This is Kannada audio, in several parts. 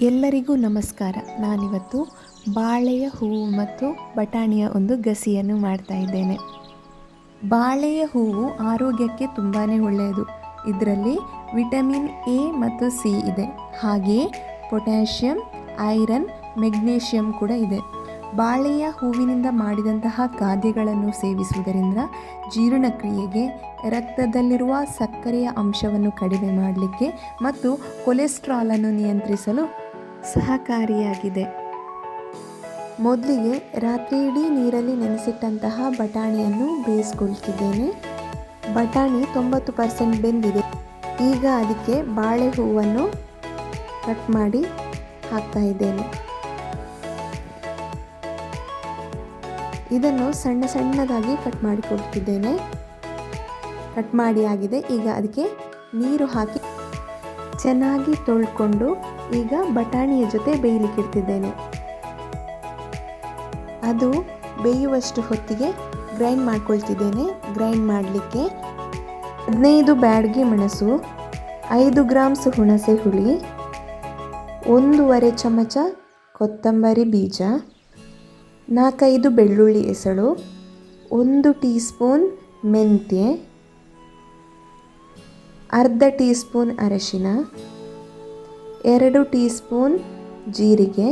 ಎಲ್ಲರಿಗೂ ನಮಸ್ಕಾರ. ನಾನಿವತ್ತು ಬಾಳೆಯ ಹೂವು ಮತ್ತು ಬಟಾಣಿಯ ಒಂದು ಗಸಿಯನ್ನು ಮಾಡ್ತಾ ಇದ್ದೇನೆ. ಬಾಳೆಯ ಹೂವು ಆರೋಗ್ಯಕ್ಕೆ ತುಂಬಾ ಒಳ್ಳೆಯದು. ಇದರಲ್ಲಿ ವಿಟಮಿನ್ ಎ ಮತ್ತು ಸಿ ಇದೆ. ಹಾಗೆಯೇ ಪೊಟ್ಯಾಷಿಯಂ, ಐರನ್, ಮೆಗ್ನೀಷಿಯಂ ಕೂಡ ಇದೆ. ಬಾಳೆಯ ಹೂವಿನಿಂದ ಮಾಡಿದಂತಹ ಖಾದ್ಯಗಳನ್ನು ಸೇವಿಸುವುದರಿಂದ ಜೀರ್ಣಕ್ರಿಯೆಗೆ ರಕ್ತದಲ್ಲಿರುವ ಸಕ್ಕರೆಯ ಅಂಶವನ್ನು ಕಡಿಮೆ ಮಾಡಲಿಕ್ಕೆ ಮತ್ತು ಕೊಲೆಸ್ಟ್ರಾಲನ್ನು ನಿಯಂತ್ರಿಸಲು ಸಹಕಾರಿಯಾಗಿದೆ. ಮೊದಲಿಗೆ ರಾತ್ರಿ ನೀರಲ್ಲಿ ನೆನೆಸಿಟ್ಟಂತಹ ಬಟಾಣಿಯನ್ನು ಬೇಯಿಸ್ಕೊಳ್ತಿದ್ದೇನೆ. ಬಟಾಣಿ ತೊಂಬತ್ತು ಪರ್ಸೆಂಟ್ ಬೆಂದಿದೆ. ಈಗ ಅದಕ್ಕೆ ಬಾಳೆ ಹೂವನ್ನು ಕಟ್ ಮಾಡಿ ಹಾಕ್ತಾ ಇದ್ದೇನೆ. ಇದನ್ನು ಸಣ್ಣ ಸಣ್ಣದಾಗಿ ಕಟ್ ಮಾಡಿಕೊಡ್ತಿದ್ದೇನೆ. ಕಟ್ ಮಾಡಿ ಆಗಿದೆ. ಈಗ ಅದಕ್ಕೆ ನೀರು ಹಾಕಿ ಚೆನ್ನಾಗಿ ತೊಳ್ಕೊಂಡು ಈಗ ಬಟಾಣಿಯ ಜೊತೆ ಬೇಯಲಿಕ್ಕೆ ಇಡ್ತಿದ್ದೇನೆ. ಅದು ಬೇಯುವಷ್ಟು ಹೊತ್ತಿಗೆ ಗ್ರೈಂಡ್ ಮಾಡ್ಕೊಳ್ತಿದ್ದೇನೆ. ಗ್ರೈಂಡ್ ಮಾಡಲಿಕ್ಕೆ ಹದಿನೈದು ಬ್ಯಾಡ್ಗೆ ಮೆಣಸು, ಐದು ಗ್ರಾಮ್ಸ್ ಹುಣಸೆ ಹುಳಿ, ಒಂದೂವರೆ ಚಮಚ ಕೊತ್ತಂಬರಿ ಬೀಜ, ನಾಲ್ಕೈದು ಬೆಳ್ಳುಳ್ಳಿ ಎಸಳು ಒಂದು ಟೀ ಸ್ಪೂನ್ ಮೆಂತ್ಯೆ ಅರ್ಧ ಟೀ ಸ್ಪೂನ್ ಅರಶಿನ, ಎರಡು ಟೀ ಸ್ಪೂನ್ ಜೀರಿಗೆ,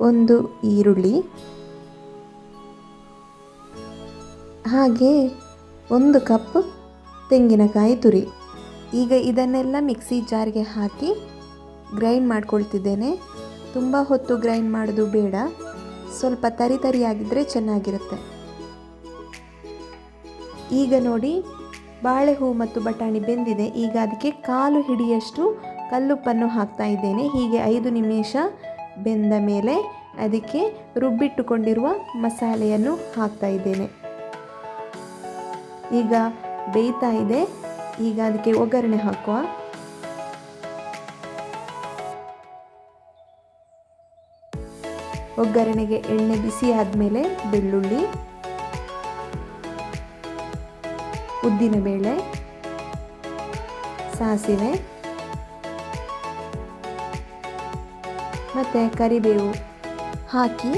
ಒಂದು ಈರುಳ್ಳಿ, ಹಾಗೆ ಒಂದು ಕಪ್ ತೆಂಗಿನಕಾಯಿ ತುರಿ. ಈಗ ಇದನ್ನೆಲ್ಲ ಮಿಕ್ಸಿ ಜಾರ್ಗೆ ಹಾಕಿ ಗ್ರೈಂಡ್ ಮಾಡ್ಕೊಳ್ತಿದ್ದೇನೆ. ತುಂಬ ಹೊತ್ತು ಗ್ರೈಂಡ್ ಮಾಡೋದು ಬೇಡ. ಸ್ವಲ್ಪ ತರಿ ತರಿಯಾಗಿದ್ದರೆ ಚೆನ್ನಾಗಿರುತ್ತೆ. ಈಗ ನೋಡಿ ಬಾಳೆಹೂ ಮತ್ತು ಬಟಾಣಿ ಬೆಂದಿದೆ. ಈಗ ಅದಕ್ಕೆ ಕಾಲು ಹಿಡಿಯಷ್ಟು ಕಲ್ಲುಪ್ಪನ್ನು ಹಾಕ್ತಾ ಇದ್ದೇನೆ. ಹೀಗೆ ಐದು ನಿಮಿಷ ಬೆಂದ ಮೇಲೆ ಅದಕ್ಕೆ ರುಬ್ಬಿಟ್ಟುಕೊಂಡಿರುವ ಮಸಾಲೆಯನ್ನು ಹಾಕ್ತಾ ಇದ್ದೇನೆ. ಈಗ ಬೇಯ್ತಾ ಇದೆ. ಈಗ ಅದಕ್ಕೆ ಒಗ್ಗರಣೆ ಹಾಕುವ. ಒಗ್ಗರಣೆಗೆ ಎಣ್ಣೆ ಬಿಸಿ ಆದಮೇಲೆ ಬೆಳ್ಳುಳ್ಳಿ ಉದ್ದಿನಬೇಳೆ ಸಾಸಿವೆ, ಮತ್ತು ಕರಿಬೇವು ಹಾಕಿ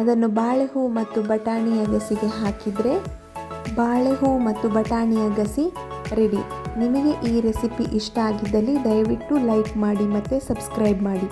ಅದನ್ನು ಬಾಳೆಹೂ ಮತ್ತು ಬಟಾಣಿಯ ಗಸಿಗೆ ಹಾಕಿದರೆ ಬಾಳೆಹೂ ಮತ್ತು ಬಟಾಣಿಯ ಗಸಿ ರೆಡಿ ನಿಮಗೆ ಈ ರೆಸಿಪಿ ಇಷ್ಟ ಆಗಿದ್ದಲ್ಲಿ ದಯವಿಟ್ಟು ಲೈಕ್ ಮಾಡಿ ಮತ್ತು ಸಬ್ಸ್ಕ್ರೈಬ್ ಮಾಡಿ.